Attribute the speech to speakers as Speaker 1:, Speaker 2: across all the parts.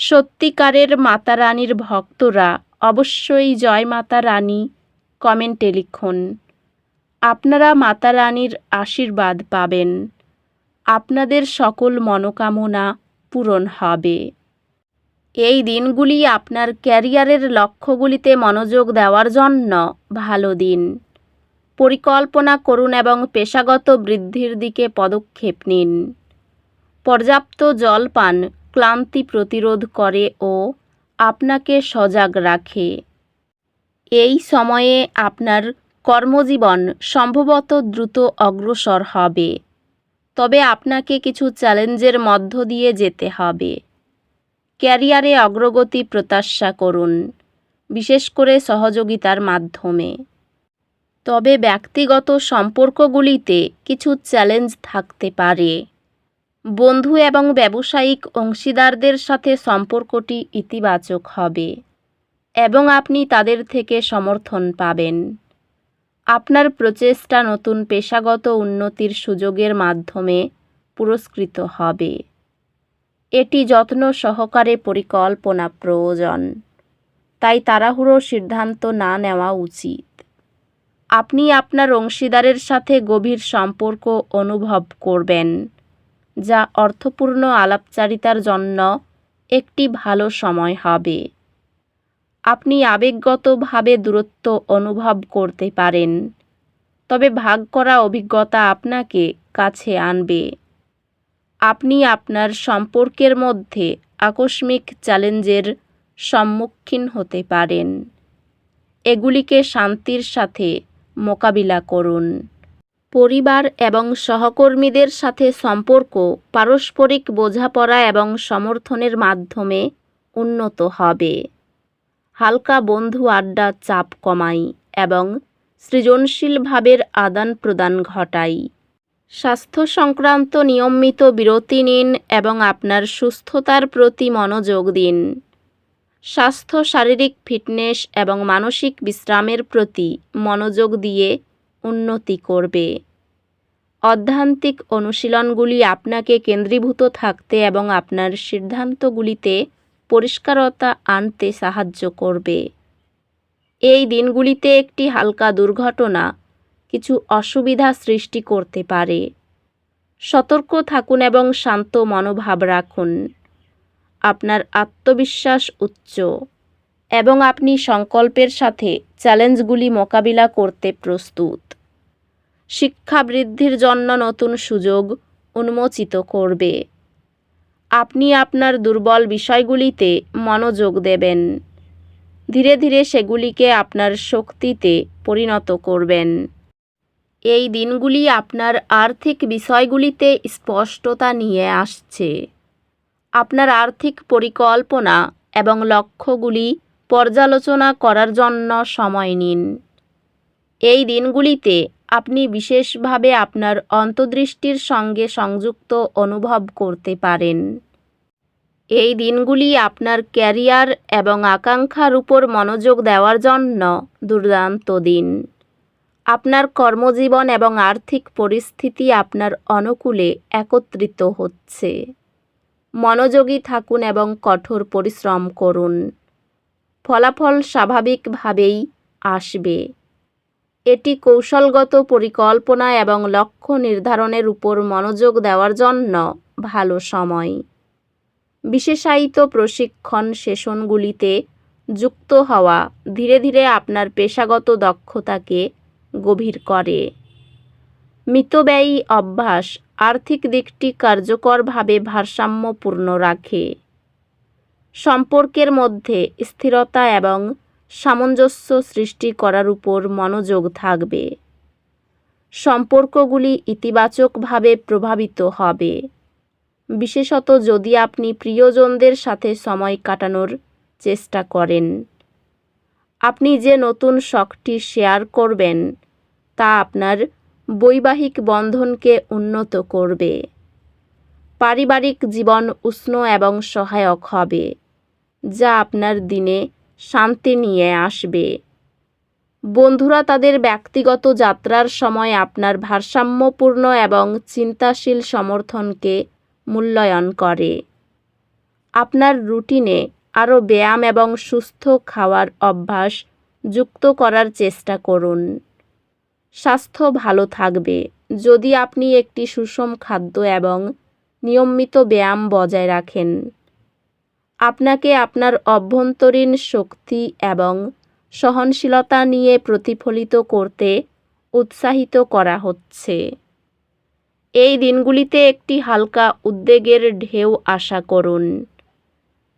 Speaker 1: সত্যিকারের মাতা রানীর ভক্তরা অবশ্যই জয় মাতা রানী কমেন্টে লিখুন। আপনারা মাতা রানীর আশীর্বাদ পাবেন। আপনাদের সকল মনোকামনা পূরণ হবে। এই দিনগুলি আপনার ক্যারিয়ারের লক্ষ্যগুলিতে মনোযোগ দেওয়ার জন্য ভালো দিন। পরিকল্পনা করুন এবং পেশাগত বৃদ্ধির দিকে পদক্ষেপ নিন। পর্যাপ্ত জল পান ক্লান্তি প্রতিরোধ করে ও আপনাকে সজাগ রাখে। এই সময়ে আপনার কর্মজীবন সম্ভবত দ্রুত অগ্রসর হবে। তবে আপনাকে কিছু চ্যালেঞ্জের মধ্য দিয়ে যেতে হবে। ক্যারিয়ারে অগ্রগতি প্রত্যাশা করুন, বিশেষ করে সহযোগিতার মাধ্যমে। তবে ব্যক্তিগত সম্পর্কগুলিতে কিছু চ্যালেঞ্জ থাকতে পারে। বন্ধু এবং ব্যবসায়িক অংশীদারদের সাথে সম্পর্কটি ইতিবাচক হবে এবং আপনি তাদের থেকে সমর্থন পাবেন। আপনার প্রচেষ্টা নতুন পেশাগত উন্নতির সুযোগের মাধ্যমে পুরস্কৃত হবে। এটি যত্ন সহকারে পরিকল্পনা প্রয়োজন, তাই তাড়াহুড়ো সিদ্ধান্ত না নেওয়া উচিত। আপনি আপনার অংশীদারের সাথে গভীর সম্পর্ক অনুভব করবেন। যা অর্থপূর্ণ আলাপচারিতার জন্য একটি ভালো সময় হবে। আপনি আবেগগতভাবে দূরত্ব অনুভব করতে পারেন, তবে ভাগ করা অভিজ্ঞতা আপনাকে কাছে আনবে। আপনি আপনার সম্পর্কের মধ্যে আকস্মিক চ্যালেঞ্জের সম্মুখীন হতে পারেন। এগুলিকে শান্তির সাথে মোকাবিলা করুন। পরিবার এবং সহকর্মীদের সাথে সম্পর্ক, পারস্পরিক বোঝাপড়া এবং সমর্থনের মাধ্যমে উন্নত হবে। হালকা বন্ধু আড্ডা চাপ কমাই এবং সৃজনশীল ভাবের আদান প্রদান ঘটাই। স্বাস্থ্য সংক্রান্ত নিয়মিত বিরতি নিন এবং আপনার সুস্থতার প্রতি মনোযোগ দিন। স্বাস্থ্য, শারীরিক ফিটনেস এবং মানসিক বিশ্রামের প্রতি মনোযোগ দিয়ে উন্নতি করবে। অধ্যান্তিক অনুশীলনগুলি আপনাকে কেন্দ্রীভূত থাকতে এবং আপনার সিদ্ধান্তগুলিতে পরিষ্কারতা আনতে সাহায্য করবে। এই দিনগুলিতে একটি হালকা দুর্ঘটনা, কিছু অসুবিধা সৃষ্টি করতে পারে। সতর্ক থাকুন এবং শান্ত মনোভাব রাখুন। আপনার আত্মবিশ্বাস উচ্চ। এবং আপনি সংকল্পের সাথে চ্যালেঞ্জগুলি মোকাবিলা করতে প্রস্তুত। শিক্ষা বৃদ্ধির জন্য নতুন সুযোগ উন্মোচিত করবে। আপনি আপনার দুর্বল বিষয়গুলিতে মনোযোগ দেবেন। ধীরে ধীরে সেগুলিকে আপনার শক্তিতে পরিণত করবেন। এই দিনগুলি আপনার আর্থিক বিষয়গুলিতে স্পষ্টতা নিয়ে আসছে। আপনার আর্থিক পরিকল্পনা এবং লক্ষ্যগুলি পর্যালোচনা করার জন্য সময় নিন। এই দিনগুলিতে আপনি বিশেষভাবে আপনার অন্তর্দৃষ্টির সঙ্গে সংযুক্ত অনুভব করতে পারেন। এই দিনগুলি আপনার ক্যারিয়ার এবং আকাঙ্ক্ষার উপর মনোযোগ দেওয়ার জন্য দুর্দান্ত দিন। আপনার কর্মজীবন এবং আর্থিক পরিস্থিতি আপনার অনুকূলে একত্রিত হচ্ছে। মনোযোগী থাকুন এবং কঠোর পরিশ্রম করুন। ফলাফল স্বাভাবিকভাবেই আসবে। এটি কৌশলগত পরিকল্পনা এবং লক্ষ্য নির্ধারণের উপর মনোযোগ দেওয়ার জন্য ভালো সময়। বিশেষায়িত প্রশিক্ষণ সেশনগুলিতে যুক্ত হওয়া ধীরে ধীরে আপনার পেশাগত দক্ষতাকে গভীর করে। মিতব্যয়ী অভ্যাস আর্থিক দিকটি কার্যকরভাবে ভারসাম্যপূর্ণ রাখে। সম্পর্কের মধ্যে স্থিরতা এবং সামঞ্জস্য সৃষ্টি করার উপর মনোযোগ থাকবে। সম্পর্কগুলি ইতিবাচকভাবে প্রভাবিত হবে। বিশেষত যদি আপনি প্রিয়জনদের সাথে সময় কাটানোর চেষ্টা করেন। আপনি যে নতুন শখটি শেয়ার করবেন, তা আপনার বৈবাহিক বন্ধনকে উন্নত করবে। পারিবারিক জীবন উষ্ণ এবং সহায়ক হবে, যা আপনার দিনে শান্তি নিয়ে আসবে। বন্ধুরা, তাদের ব্যক্তিগত যাত্রার সময় আপনার ভারসাম্যপূর্ণ এবং চিন্তাশীল সমর্থনকে মূল্যায়ন করে। আপনার রুটিনে আরও ব্যায়াম এবং সুস্থ খাওয়ার অভ্যাস যুক্ত করার চেষ্টা করুন। স্বাস্থ্য ভালো থাকবে। যদি আপনি একটি সুষম খাদ্য এবং নিয়মিত ব্যায়াম বজায় রাখেন। আপনাকে আপনার অভ্যন্তরীণ শক্তি এবং সহনশীলতা নিয়ে প্রতিফলিত করতে উৎসাহিত করা হচ্ছে। এই দিনগুলিতে একটি হালকা উদ্বেগের ঢেউ আশা করুন।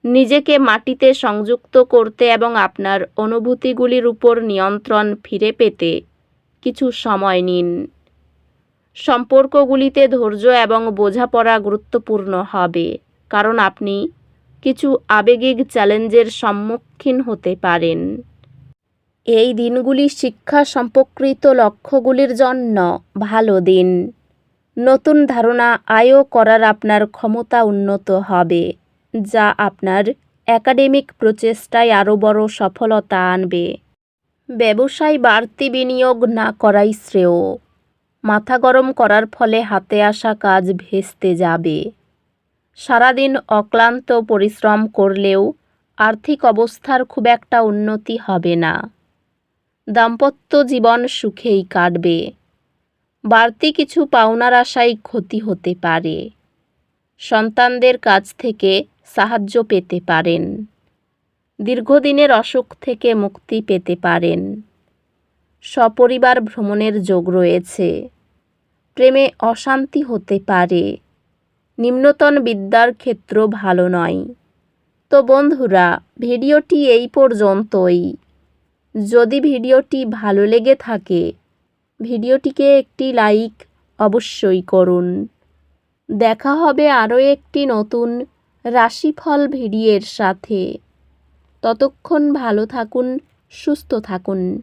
Speaker 1: নিজেকে মাটিতে সংযুক্ত করতে এবং আপনার অনুভূতিগুলির উপর নিয়ন্ত্রণ ফিরে পেতে কিছু সময় নিন। সম্পর্কগুলিতে ধৈর্য এবং বোঝাপড়া গুরুত্বপূর্ণ হবে, কারণ আপনি কিছু আবেগিক চ্যালেঞ্জের সম্মুখীন হতে পারেন। এই দিনগুলি শিক্ষা সম্পর্কিত লক্ষ্যগুলির জন্য ভালো দিন। নতুন ধারণা আয়ও করার আপনার ক্ষমতা উন্নত হবে, যা আপনার একাডেমিক প্রচেষ্টায় আরও বড় সফলতা আনবে। ব্যবসায় বাড়তি বিনিয়োগ না করাই শ্রেয়। মাথা গরম করার ফলে হাতে আসা কাজ ভেস্তে যাবে। সারাদিন অক্লান্ত পরিশ্রম করলেও আর্থিক অবস্থার খুব একটা উন্নতি হবে না। দাম্পত্য জীবন সুখেই কাটবে। বাড়তি কিছু পাওনার আশায় ক্ষতি হতে পারে। সন্তানদের কাছ থেকে সাহায্য পেতে পারেন। দীর্ঘদিনের অসুখ থেকে মুক্তি পেতে পারেন। সপরিবার ভ্রমণের যোগ রয়েছে। প্রেমে অশান্তি হতে পারে। নিম্নতন বিদ্যার ক্ষেত্র ভালো নয়। তো বন্ধুরা, ভিডিওটি এই পর্যন্তই। যদি ভিডিওটি ভালো লেগে থাকে, ভিডিওটিকে একটি লাইক অবশ্যই করুন। দেখা হবে আরও একটি নতুন রাশিফল ভিডিওর সাথে। ততক্ষণ ভালো থাকুন, সুস্থ থাকুন।